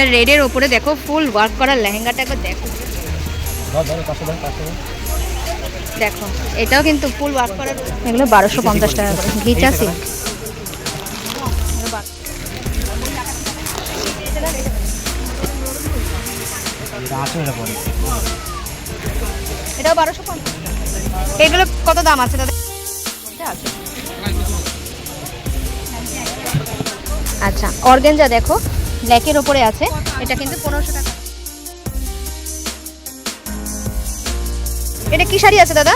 এটা রেডের ওপরে দেখো ফুল ওয়ার্ক করা লেহেঙ্গাটা একবার দেখো। দেখো এটাও কিন্তু ফুল ওয়ার্ক করা এগুলো বারোশো পঞ্চাশ টাকা করে। ঘিচা সিল্ক এটাও বারোশো পঞ্চাশ। এগুলো কত দাম আছে দাদা আছে। আচ্ছা অর্গেঞ্জা দেখো। ব্ল্যাকের ওপরে আছে। এটা কিন্তু পনেরোশো টাকা। এটা কি শাড়ি আছে দাদা?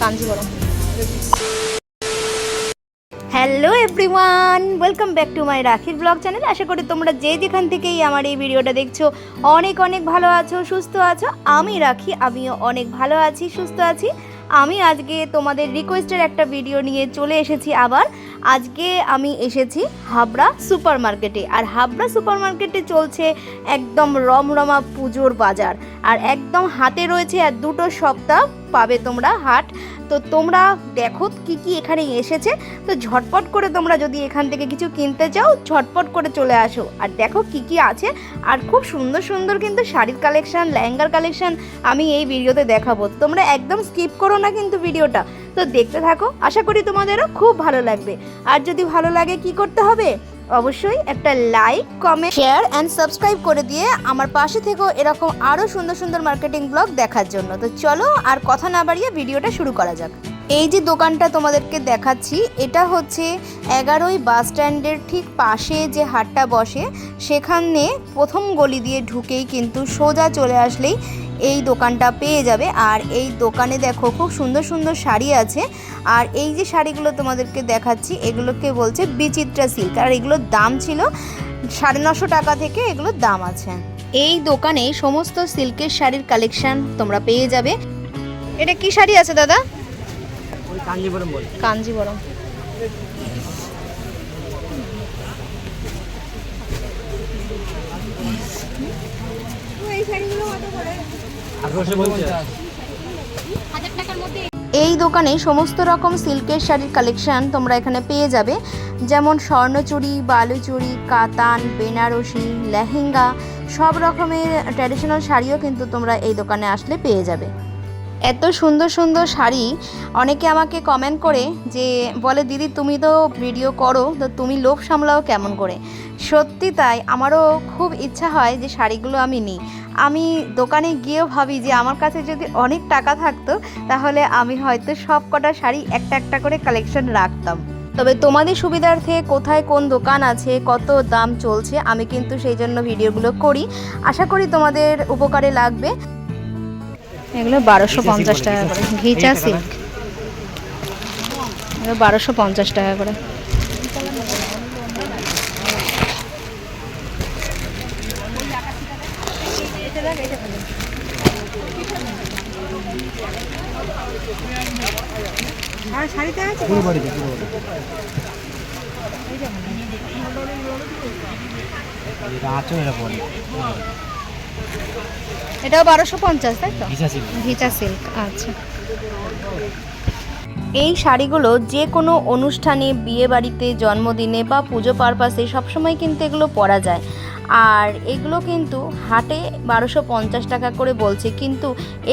Kanjivaram. Hello everyone welcome back to my রাখির ব্লগ চ্যানেল আশা করি তোমরা যে যেখান থেকেই আমার এই ভিডিওটা দেখছ, অনেক অনেক ভালো আছো, সুস্থ আছো। আমি রাখি, আমিও অনেক ভালো আছি, সুস্থ আছি। আমি আজকে তোমাদের রিকোয়েস্টের একটা ভিডিও নিয়ে চলে এসেছি আবার। আজকে আমি এসেছি হাবড়া সুপার মার্কেটে আর হাবড়া সুপার মার্কেটে চলছে একদম রমরমা পুজোর বাজার। আর একদম হাতে রয়েছে আর দুটো সপ্তাহ পাবে তোমরা হাট। তো তোমরা দেখো কি কি এখানে এসেছে। তো ঝটপট করে তোমরা যদি এখান থেকে কিছু কিনতে চাও, ঝটপট করে চলে আসো। আর দেখো কি কি আছে। আর খুব সুন্দর সুন্দর কিন্তু শাড়ির কালেকশন লেহেঙ্গার কালেকশন আমি এই ভিডিওতে দেখাবো। তোমরা একদম স্কিপ করো না কিন্তু ভিডিওটা। তো দেখতে থাকো। আশা করি তোমাদেরও খুব ভালো লাগবে। আর যদি ভালো লাগে কি করতে হবে? অবশ্যই একটা like comment share and subscribe করে দিয়ে আমার পাশে থেকেও এরকম আরও সুন্দর সুন্দর মার্কেটিং ব্লগ দেখার জন্য। তো চলো আর কথা না বাড়িয়ে ভিডিওটা শুরু করা যাক। এই যে দোকানটা তোমাদেরকে দেখাচ্ছি, এটা হচ্ছে এগারোই বাস স্ট্যান্ডের ঠিক পাশে যে হাটটা বসে, সেখানে প্রথম গলি দিয়ে ঢুকেই কিন্তু সোজা চলে আসলেই এই দোকানটা পেয়ে যাবে। আর এই দোকানে দেখো খুব সুন্দর সুন্দর শাড়ি আছে। আর এই যে শাড়িগুলো তোমাদেরকে দেখাচ্ছি এগুলোকে বলছে বিচিত্রা সিল্ক। আর এগুলোর দাম ছিল সাড়ে নশো টাকা থেকে এগুলোর দাম আছে। এই দোকানে সমস্ত সিল্কের শাড়ির কালেকশন তোমরা পেয়ে যাবে। এটা কি শাড়ি আছে দাদা? কাঞ্জিপুরম বল। কাঞ্জিবরম। আঠারোশো বলছে এই দোকানে সমস্ত রকম সিল্কের শাড়ির কালেকশন তোমরা এখানে পেয়ে যাবে। যেমন স্বর্ণচুড়ি বালুচুরি কাতান, বেনারসি, লেহেঙ্গা, সব রকমের ট্র্যাডিশনাল শাড়িও কিন্তু তোমরা এই দোকানে আসলে পেয়ে যাবে। এত সুন্দর সুন্দর শাড়ি অনেকে আমাকে কমেন্ট করে যে, বলে, দিদি, তুমি তো ভিডিও করো, তো তুমি লোভ সামলাও কেমন করে? সত্যি তাই আমারও খুব ইচ্ছা হয় যে শাড়িগুলো আমি নিই। আমি দোকানে গিয়েও ভাবি যে আমার কাছে যদি অনেক টাকা থাকতো তাহলে আমি হয়তো সব কটা শাড়ি একটা একটা করে কালেকশন রাখতাম। তবে তোমাদের সুবিধার্থে কোথায় কোন দোকান আছে কত দাম চলছে আমি কিন্তু সেই জন্য ভিডিওগুলো করি। আশা করি তোমাদের উপকারে লাগবে। এগুলো বারোশো পঞ্চাশ টাকা করে। ঘিচা সিল্ক। এগুলো বারোশো পঞ্চাশ টাকা করে। পুরো বাড়িতে পুরো বাড়িতে। এটাও বারোশো পঞ্চাশ তাই তো? ঘিচা সিল্ক আচ্ছা। এই শাড়িগুলো যে কোনো অনুষ্ঠানে বিয়ে বাড়িতে জন্মদিনে বা পুজো পারপাসে সবসময় কিন্তু এগুলো পরা যায়। আর এগুলো কিন্তু হাটে বারোশো পঞ্চাশ টাকা করে বলছে। কিন্তু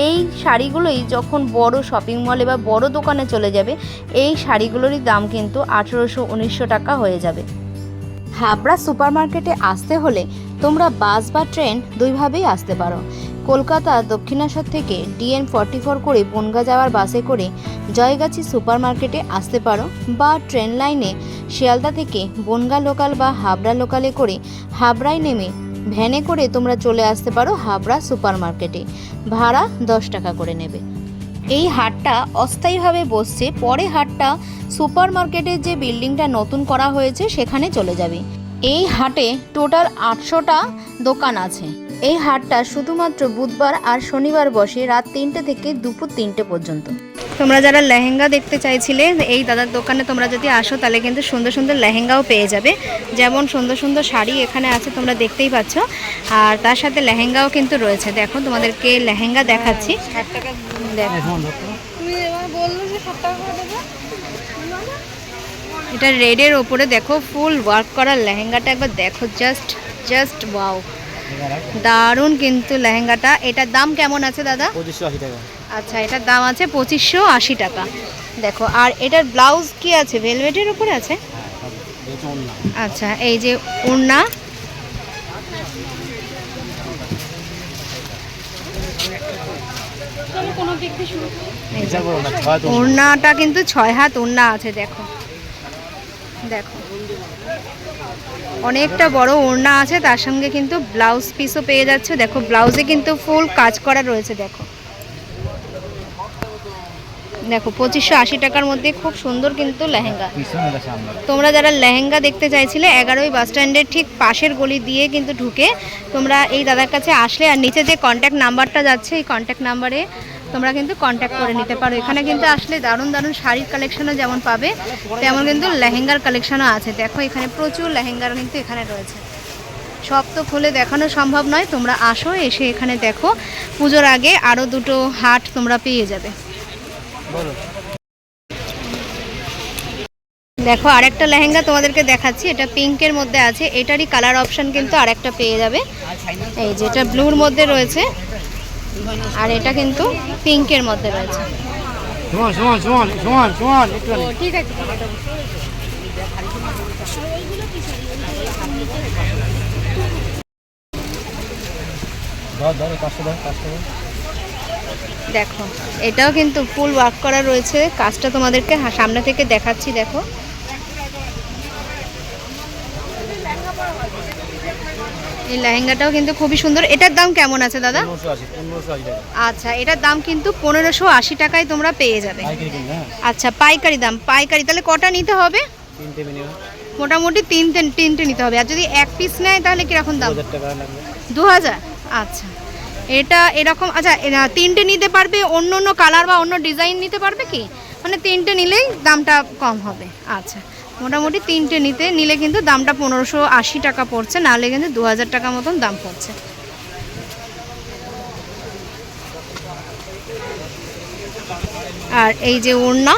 এই শাড়িগুলোই যখন বড় শপিং মলে বা বড় দোকানে চলে যাবে, এই শাড়িগুলোরই দাম কিন্তু আঠেরোশো উনিশশো টাকা হয়ে যাবে। হাবড়া সুপার মার্কেটে আসতে হলে তোমরা বাস বা ট্রেন দুইভাবেই আসতে পারো। কলকাতা দক্ষিণেশ্বর থেকে ডিএন ফর্টি ফোর করে বনগা যাওয়ার বাসে করে জয়গাছি সুপার মার্কেটে আসতে পারো বা ট্রেন লাইনে শিয়ালদা থেকে বনগা লোকাল বা হাবড়া লোকালে করে হাবড়ায় নেমে ভ্যানে করে তোমরা চলে আসতে পারো হাবড়া সুপার মার্কেটে ভাড়া দশ টাকা করে নেবে। এই হাটটা অস্থায়ীভাবে বসছে, পরে হাটটা সুপার মার্কেটের যে বিল্ডিংটা নতুন করা হয়েছে সেখানে চলে যাবে। এই হাটে টোটাল আটশোটা দোকান আছে। এই হাটটা শুধুমাত্র বুধবার আর শনিবার বসে রাত তিনটে থেকে দুপুর তিনটে পর্যন্ত। তোমরা যারা লেহেঙ্গা দেখতে চাইছিলে, এই দাদার দোকানে তোমরা যদি আসো, তাহলে কিন্তু সুন্দর সুন্দর লেহেঙ্গাও পেয়ে যাবে। যেমন সুন্দর সুন্দর শাড়ি এখানে আছে, তোমরা দেখতেই পাচ্ছ। আর তার সাথে লেহেঙ্গাও কিন্তু রয়েছে। দেখো, তোমাদেরকে লেহেঙ্গা দেখাচ্ছি। এটা রেডের ওপরে দেখো ফুল ওয়ার্ক করা লেহেঙ্গাটা। একবার দেখো জাস্ট জাস্ট ওয়াও। দারুণ কিন্তু লেহেঙ্গাটা। এটার দাম কেমন আছে দাদা? পঁচিশশো আশি টাকা। আচ্ছা এটার দাম আছে পঁচিশশো আশি টাকা। দেখো আর এটার ব্লাউজ কি আছে? ভেলভেটের উপরে আছে? আচ্ছা এই যে ওড়না ওড়নাটা কিন্তু ছয় হাত ওড়না আছে দেখো। দেখো। অনেকটা বড় ওড়না আছে তার সঙ্গে কিন্তু ব্লাউজ পিসও পেয়ে যাচ্ছে। দেখো ব্লাউজে কিন্তু ফুল কাজ করা রয়েছে দেখো। দেখো পঁচিশশো আশি টাকার মধ্যে খুব সুন্দর কিন্তু লেহেঙ্গা। তোমরা যারা লেহেঙ্গা দেখতে চাইছিলে এগারোই বাস স্ট্যান্ডের ঠিক পাশের গলি দিয়ে কিন্তু ঢুকে তোমরা এই দাদার কাছে আসলে আর নিচে যে কন্ট্যাক্ট নাম্বারটা যাচ্ছে এই কন্ট্যাক্ট নাম্বারে তোমরা কিন্তু কন্ট্যাক্ট করে নিতে পারো। এখানে কিন্তু আসলে দারুণ দারুণ শাড়ির কালেকশনও যেমন পাবে, তেমন কিন্তু লেহেঙ্গার কালেকশনও আছে। দেখো, এখানে প্রচুর লেহেঙ্গার কিন্তু এখানে রয়েছে। সব তো খুলে দেখানো সম্ভব নয়। তোমরা আসো, এসে এখানে দেখো। পুজোর আগে আরও দুটো হাট তোমরা পেয়ে যাবে। দেখো, আরেকটা লেহেঙ্গা তোমাদেরকে দেখাচ্ছি। এটা পিঙ্কের মধ্যে আছে। এটারই কালার অপশন কিন্তু আরেকটা পেয়ে যাবে। এই যেটা ব্লুর মধ্যে রয়েছে। আর এটা কিন্তু পিঙ্কের মধ্যে রয়েছে। ঠিক আছে দেখো এটাও কিন্তু ফুল ওয়ার্ক করা রয়েছে। কাজটা তোমাদেরকে সামনে থেকে দেখাচ্ছি দেখো। এই লেহেঙ্গাটাও কিন্তু খুবই সুন্দর। এটার দাম কেমন আছে দাদা? আচ্ছা এটার দাম কিন্তু পনেরোশো আশি টাকায় তোমরা পেয়ে যাবে। হ্যাঁ। আচ্ছা পাইকারি দাম পাইকারি। তাহলে কটা নিতে হবে? মোটামুটি তিনটে তিনটে নিতে হবে। আর যদি এক পিস নেয় তাহলে কীরকম দাম? দু হাজার আচ্ছা এটা এরকম আচ্ছা তিনটে নিতে পারবে অন্য অন্য কালার বা অন্য ডিজাইন নিতে পারবে কি? মানে তিনটে নিলেই দামটা কম হবে। আচ্ছা মোটামুটি তিনটে নিতে নিলে কিন্তু দামটা পনেরোশো আশি টাকা পড়ছে নাহলে কিন্তু দু হাজার টাকা মতন দাম পড়ছে। আর এই যে ওড়না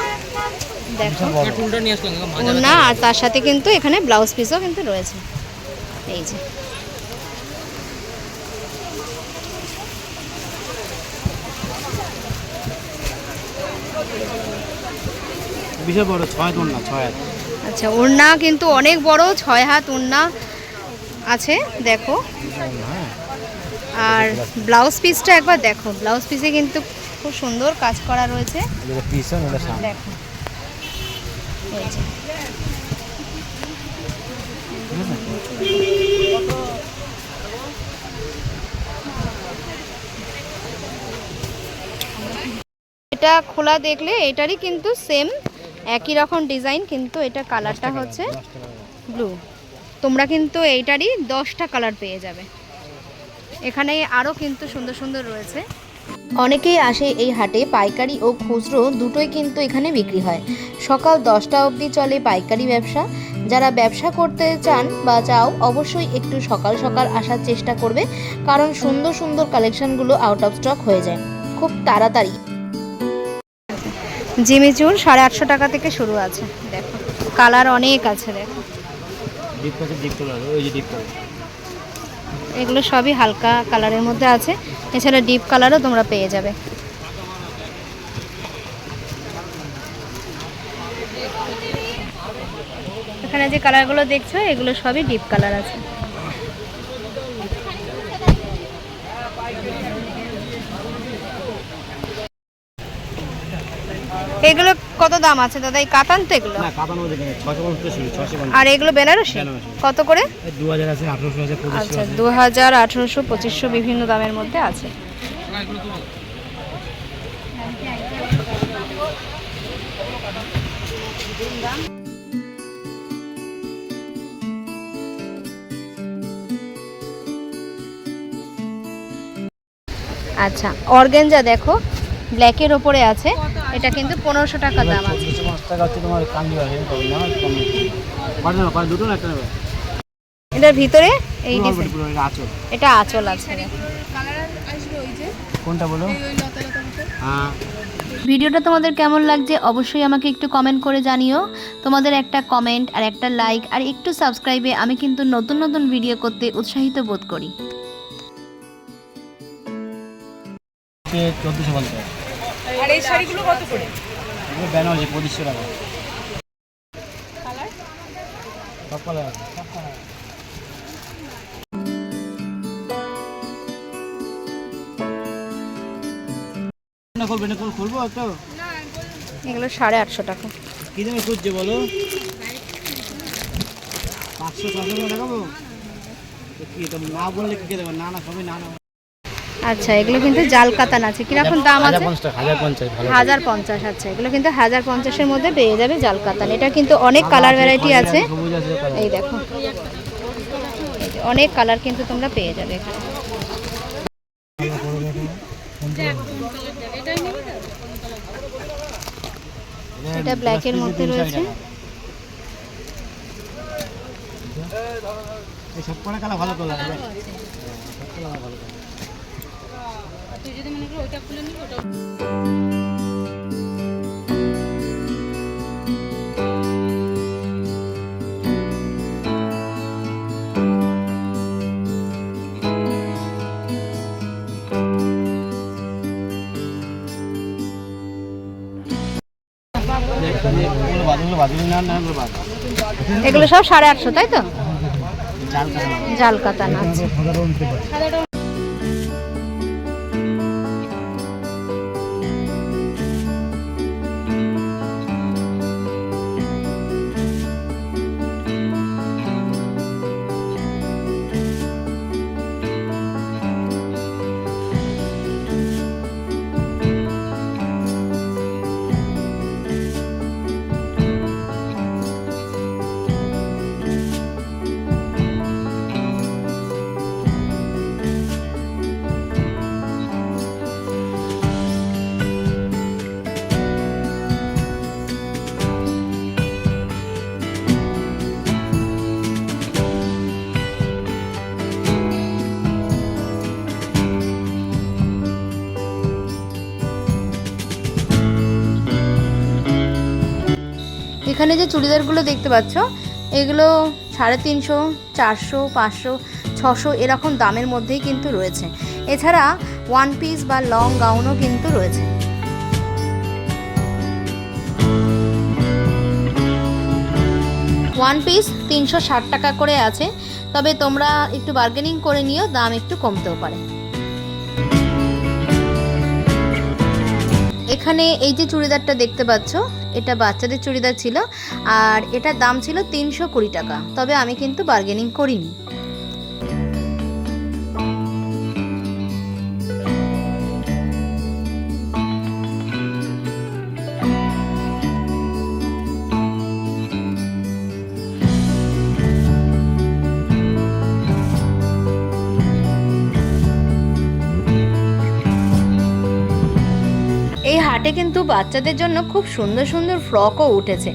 দেখো। ওড়না আর তার সাথে কিন্তু এখানে ব্লাউজ পিসও কিন্তু রয়েছে। এই যে। বিশাল বড় ছয় তোর না ছয় হাত। আচ্ছা ওড়না কিন্তু অনেক বড় ছয় হাত ওড়না আছে দেখো। আর ব্লাউজ পিসটা একবার দেখো ব্লাউজ পিসে কিন্তু খুব সুন্দর কাজ করা রয়েছে। দেখো। এটা খোলা দেখলে এটারই কিন্তু সেম একই রকম ডিজাইন কিন্তু এটা কালারটা হচ্ছে। ব্লু। তোমরা কিন্তু এইটারই দশটা কালার পেয়ে যাবে। এখানে আরও কিন্তু সুন্দর সুন্দর রয়েছে। অনেকেই আসে এই হাটে পাইকারি ও খুচরো দুটোই কিন্তু এখানে বিক্রি হয়। সকাল দশটা অবধি চলে পাইকারি ব্যবসা। যারা ব্যবসা করতে চান বা চাও অবশ্যই একটু সকাল সকাল আসার চেষ্টা করবে। কারণ সুন্দর সুন্দর কালেকশনগুলো আউট অফ স্টক হয়ে যায়। খুব তাড়াতাড়ি জিমি চুল সাড়ে আটশো টাকা থেকে শুরু আছে। দেখো কালার অনেক আছে দেখো। এগুলো সবই হালকা কালারের মধ্যে আছে। এছাড়া ডিপ কালারও তোমরা পেয়ে যাবে। এখানে যে কালারগুলো দেখছ এগুলো সবই ডিপ কালার আছে। এগুলো কত দাম আছে দাদা? এই কাতান তো এগুলো? না কাতানো ছশো পঞ্চাশ আর এগুলো বেনারসি। কত করে? দু হাজার আছে আঠারোশো আছে পঁচিশশো আচ্ছা আছে। দু হাজার আঠেরোশো পঁচিশশো বিভিন্ন দামের মধ্যে আছে। আচ্ছা অর্গেঞ্জা দেখো ব্ল্যাকের ওপরে আছে। এটা কিন্তু পনেরোশো টাকা দাম আছে। এটার ভিতরে এই এটা আচল আঁচল আছে। কোনটা বলো? হ্যাঁ। ভিডিওটা তোমাদের কেমন লাগছে অবশ্যই আমাকে একটু কমেন্ট করে জানিও। তোমাদের একটা কমেন্ট আর একটা লাইক আর একটু সাবস্ক্রাইবে আমি কিন্তু নতুন নতুন ভিডিও করতে উৎসাহিত বোধ করি হচ্ছে চোদ্দোশো পঞ্চাশ আর এই শাড়িগুলো কত করে? এগুলো বেনারসি পঁচিশশো টাকা। সব কালার সব এগুলো সাড়ে আটশো টাকা। কি দামে খুঁজছে বলো? পাঁচশো ছশো টাকা দেখাবো? কি না বললে কি দেবে না না সবই না না। আচ্ছা এগুলো কিন্তু জাল কাতান আছে। কীরকম দাম আছে? হাজার পঞ্চাশ হাজার পঞ্চাশ আচ্ছা এগুলো কিন্তু হাজার পঞ্চাশের মধ্যে পেয়ে যাবে জাল কাতান। এটা কিন্তু অনেক কালার ভ্যারাইটি আছে। এই দেখো। অনেক কালার কিন্তু তোমরা পেয়ে যাবে এটা এর মধ্যে রয়েছে। এই সব ভালো কালার সব কালার ভালো colour। এগুলো বাদ, এগুলো বাদ, এগুলো না, না, এগুলো সব সাড়ে আটশো তাই তো। জাল কাতান আছে এখানে যে চুড়িদারগুলো দেখতে পাচ্ছ, এগুলো সাড়ে তিনশো, চারশো, পাঁচশো, ছশো এরকম দামের মধ্যেই কিন্তু রয়েছে। এছাড়া ওয়ান পিস বা লং গাউনও কিন্তু রয়েছে। ওয়ান পিস তিনশো ষাট টাকা করে আছে, তবে তোমরা একটু বার্গেনিং করে নিও, দাম একটু কমতেও পারে। এখানে এই যে চুড়িদারটা দেখতে পাচ্ছ, এটা বাচ্চাদের চুড়িদার ছিল, আর এটার দাম ছিল তিনশো কুড়ি টাকা। তবে আমি কিন্তু বার্গেনিং করিনি। হাটে কিন্তু বাচ্চাদের জন্য খুব সুন্দর সুন্দর ফ্রকও উঠেছে।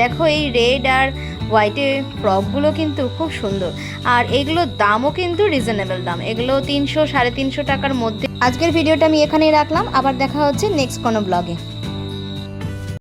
দেখো এই রেড আর হোয়াইটের ফ্রকগুলো কিন্তু খুব সুন্দর। আর এগুলোর দামও কিন্তু রিজনেবল দাম। এগুলো তিনশো, সাড়ে তিনশো টাকার মধ্যে। আজকের ভিডিওটা আমি এখানেই রাখলাম। আবার দেখা হচ্ছে নেক্সট কোনো ব্লগে